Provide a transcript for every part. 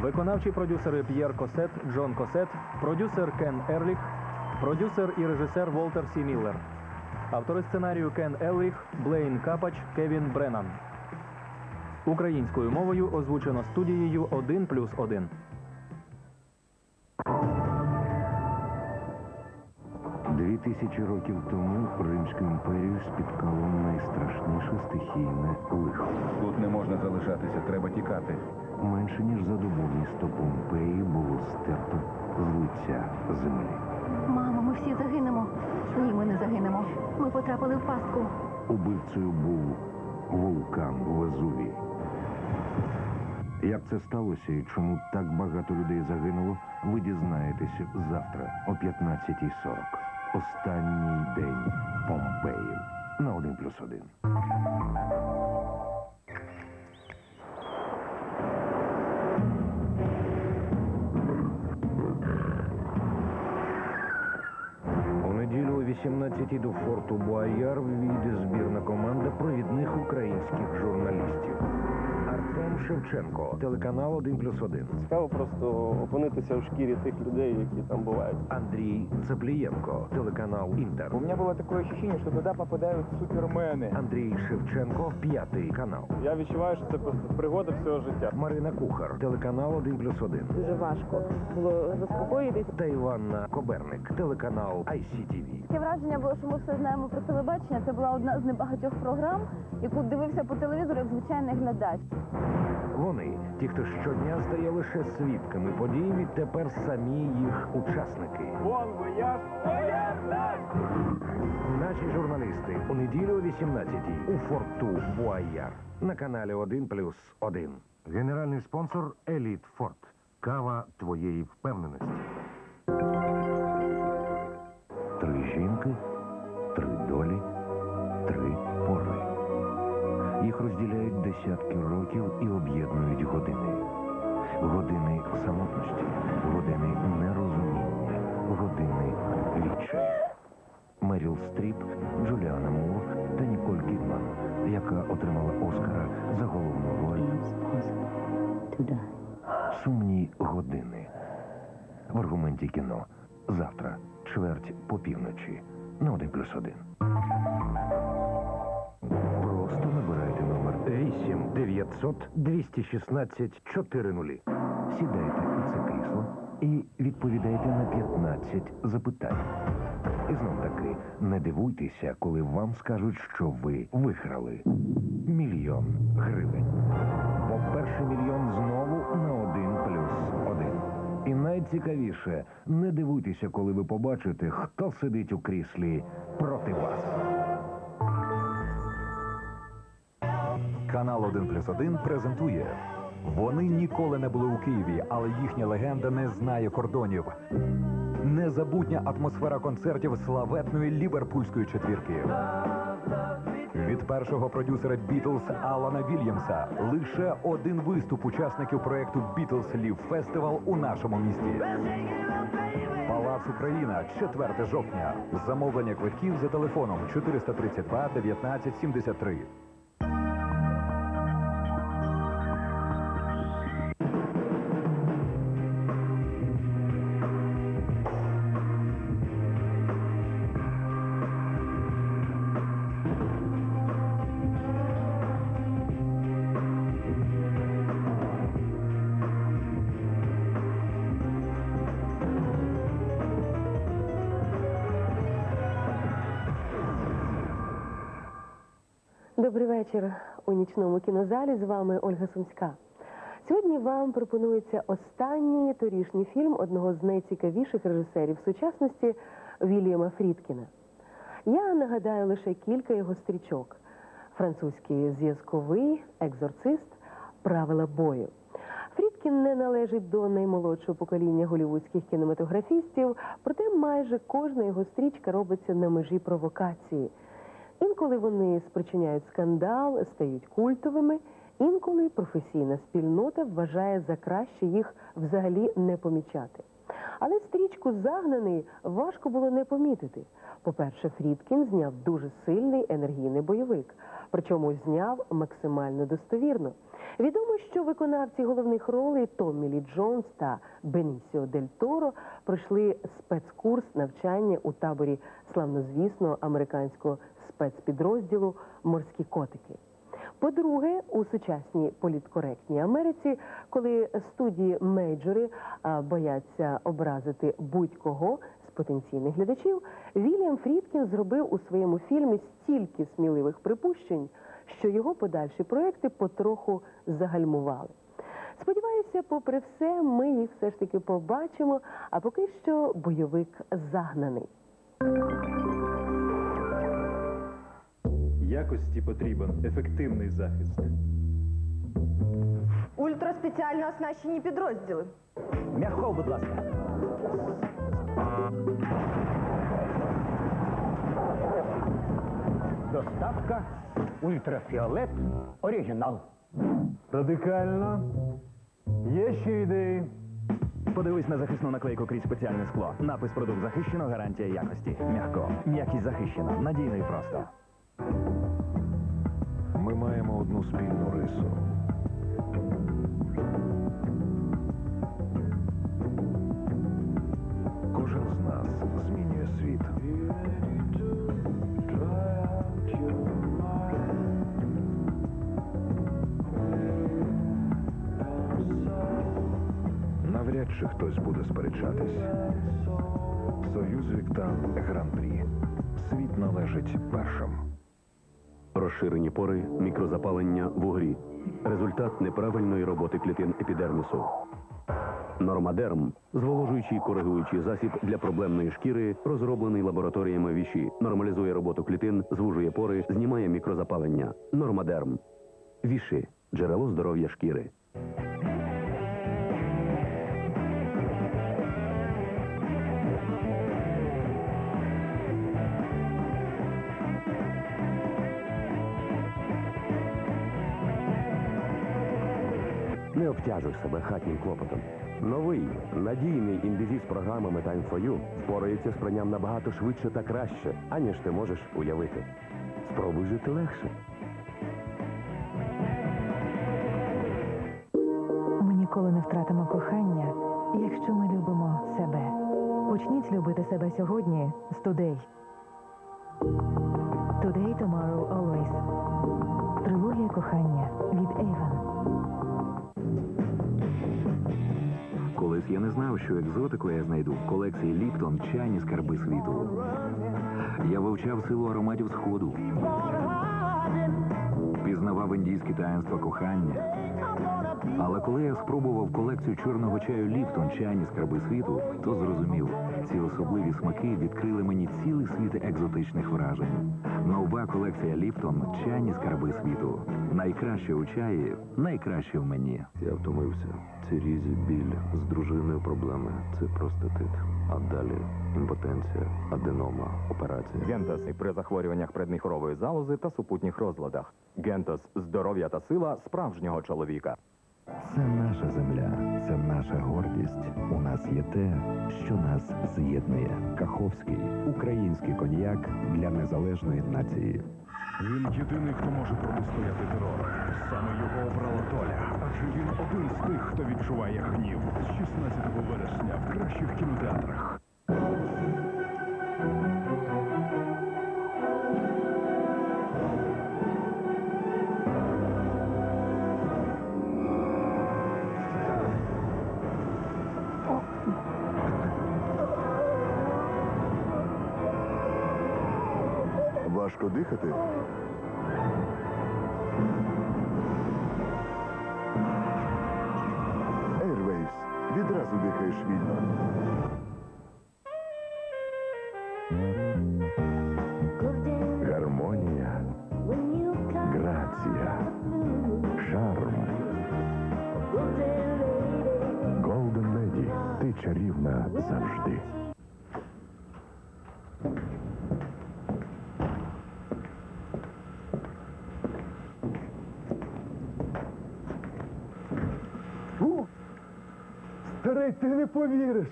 Виконавчі продюсери П'єр Косет, Джон Косет, продюсер Кен Ерліх, продюсер і режисер Волтер Сі Міллер. Автори сценарію Кен Елріх, Блейн Капач, Кевін Бреннан. Українською мовою озвучено студією 1 плюс 1. Дві тисячі років тому Римську імперію спіткало найстрашніше стихійне лихо. Тут не можна залишатися, треба тікати. Менше ніж за добу місто Помпеї було стерто з лиця землі. Мамо, ми всі загинемо. Ні, ми не загинемо. Ми потрапили в пастку. Убивцею був вулкан Везувій. Як це сталося і чому так багато людей загинуло, ви дізнаєтесь завтра о 15.40. Останній день Помпеїв на 1 18 до форту Буаяр війде збірна команда провідних українських журналістів. Артем Шевченко, телеканал 1+,1. плюс 1. Цікаво просто опинитися в шкірі тих людей, які там бувають. Андрій Цеплієнко, телеканал Інтер. У мене було таке відчуття, що туди попадають супермени. Андрій Шевченко, п'ятий канал. Я відчуваю, що це просто пригода всього життя. Марина Кухар, телеканал 1+,1. плюс 1. Дуже важко було заспокоїтись. Та Іванна Коберник, телеканал ICTV. Враження було, що ми все знаємо про телебачення. Це була одна з небагатьох програм, яку дивився по телевізору як звичайний глядач. Вони, ті, хто щодня стає лише свідками подій, відтепер самі їх учасники. Вон вояж! Наші журналісти у неділю о 18-й у форту Буаяр на каналі 1 плюс 1. Генеральний спонсор Еліт Форт. Кава твоєї впевненості. Три три долі, три пори. Їх розділяють десятки років і об'єднують години. Години самотності, години нерозуміння, години відчаю. Меріл Стріп, Джуліана Мур та Ніколь Кідман, яка отримала Оскара за головну роль Сумні години. В аргументі кіно. Завтра, чверть по півночі. На 1 плюс 1. Просто набирайте номер 8 900 216 400. Сідайте у це крісло і відповідайте на 15 запитань. І знов таки, не дивуйтеся, коли вам скажуть, що ви виграли мільйон гривень. Найцікавіше, не дивуйтеся, коли ви побачите, хто сидить у кріслі проти вас. Канал 1 плюс 1 презентує. Вони ніколи не були у Києві, але їхня легенда не знає кордонів. Незабутня атмосфера концертів славетної ліверпульської четвірки. Від першого продюсера Бітлз Алана Вільямса лише один виступ учасників проекту Бітлз Лів Фестивал у нашому місті. Палац Україна, 4 жовтня. Замовлення квитків за телефоном 432 19 73. Добрий вечір у нічному кінозалі. З вами Ольга Сумська. Сьогодні вам пропонується останній торішній фільм одного з найцікавіших режисерів сучасності Вільяма Фрідкіна. Я нагадаю лише кілька його стрічок: французький зв'язковий, екзорцист, правила бою. Фрідкін не належить до наймолодшого покоління голівудських кінематографістів, проте майже кожна його стрічка робиться на межі провокації. Інколи вони спричиняють скандал, стають культовими, інколи професійна спільнота вважає за краще їх взагалі не помічати. Але стрічку загнаний важко було не помітити. По-перше, Фрідкін зняв дуже сильний енергійний бойовик, причому зняв максимально достовірно. Відомо, що виконавці головних ролей Томмі Лі Джонс та Бенісіо Дель Торо пройшли спецкурс навчання у таборі славнозвісного американського спецпідрозділу Морські котики. По-друге, у сучасній політкоректній Америці, коли студії мейджори бояться образити будь-кого з потенційних глядачів, Вільям Фрідкін зробив у своєму фільмі стільки сміливих припущень, що його подальші проекти потроху загальмували. Сподіваюся, попри все, ми їх все ж таки побачимо. А поки що бойовик загнаний. Якості потрібен ефективний захист. Ультраспеціально оснащені підрозділи. М'яхов, будь ласка. Доставка ультрафіолет оригінал. Радикально. Є ще ідеї. Подивись на захисну наклейку крізь спеціальне скло. Напис продукт захищено, гарантія якості. М'яко. М'якість захищена. Надійно і просто. Ми маємо одну спільну рису. Кожен з нас змінює світ. Навряд чи хтось буде сперечатись. Союз Віктан Гран-прі. Світ належить першим. Розширені пори, мікрозапалення в угрі. Результат неправильної роботи клітин епідермісу. Нормадерм зволожуючий коригуючий засіб для проблемної шкіри, розроблений лабораторіями віші, нормалізує роботу клітин, звужує пори, знімає мікрозапалення. Нормадерм. Віші джерело здоров'я шкіри. Не обтяжуй себе хатнім клопотом. Новий надійний індезі з програмами Time for You впорається з пранням набагато швидше та краще, аніж ти можеш уявити. Спробуй жити легше. Ми ніколи не втратимо кохання, якщо ми любимо себе. Почніть любити себе сьогодні з. Today, я не знав, що екзотику я знайду в колекції Ліптон чайні скарби світу. Я вивчав силу ароматів сходу, пізнавав індійські таїнства кохання. Але коли я спробував колекцію чорного чаю Ліптон чайні скарби світу, то зрозумів, ці особливі смаки відкрили мені цілий світ екзотичних вражень. Нова колекція Ліптон чайні скарби світу. Найкраще у чаї, найкраще в мені. Я втомився. Ці різі, біль, з дружиною проблеми. Це простатит. А далі імпотенція, аденома, операція. Гентоси при захворюваннях предміхорової залози та супутніх розладах. Гентос здоров'я та сила справжнього чоловіка. Це наша земля, це наша гордість. У нас є те, що нас з'єднує. Каховський український коньяк для незалежної нації. Він єдиний, хто може протистояти терору. Саме його обрала доля. Адже він один з тих, хто відчуває гнів. З 16 вересня в кращих кінотеатрах. Важко дихати. Airwaves. Відразу дихаєш вільно. Гармонія, грація, шарм. Golden Lady. Ти чарівна завжди. Ти не повіриш.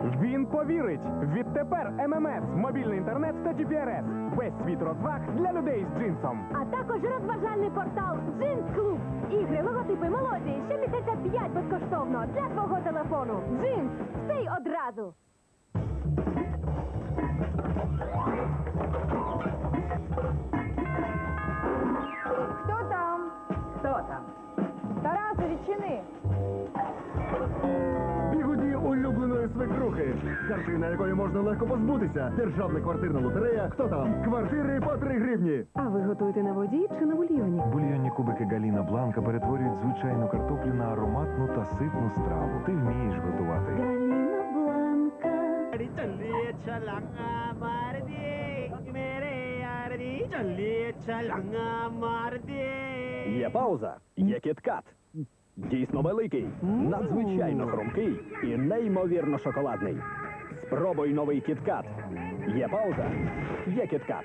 Він повірить. Відтепер ММС, мобільний інтернет та GPRS. Весь світ розваг для людей з джинсом. А також розважальний портал Джинс Клуб. Ігри, логотипи, мелодії, ще місяця п'ять безкоштовно для твого телефону. Джинс, все й одразу. Хто там? Хто там? Тарасе, відчини. Свекрухи. Картина, якої можна легко позбутися. Державна квартирна лотерея. Хто там? Квартири по 3 гривні. А ви готуєте на воді чи на бульйоні? Бульйонні кубики Галіна Бланка перетворюють звичайну картоплю на ароматну та ситну страву. Ти вмієш готувати. Галіна Бланка. Є пауза, є кіткат. Дійсно великий, надзвичайно хрумкий і неймовірно шоколадний. Спробуй новий кіткат. Є пауза, є кіткат.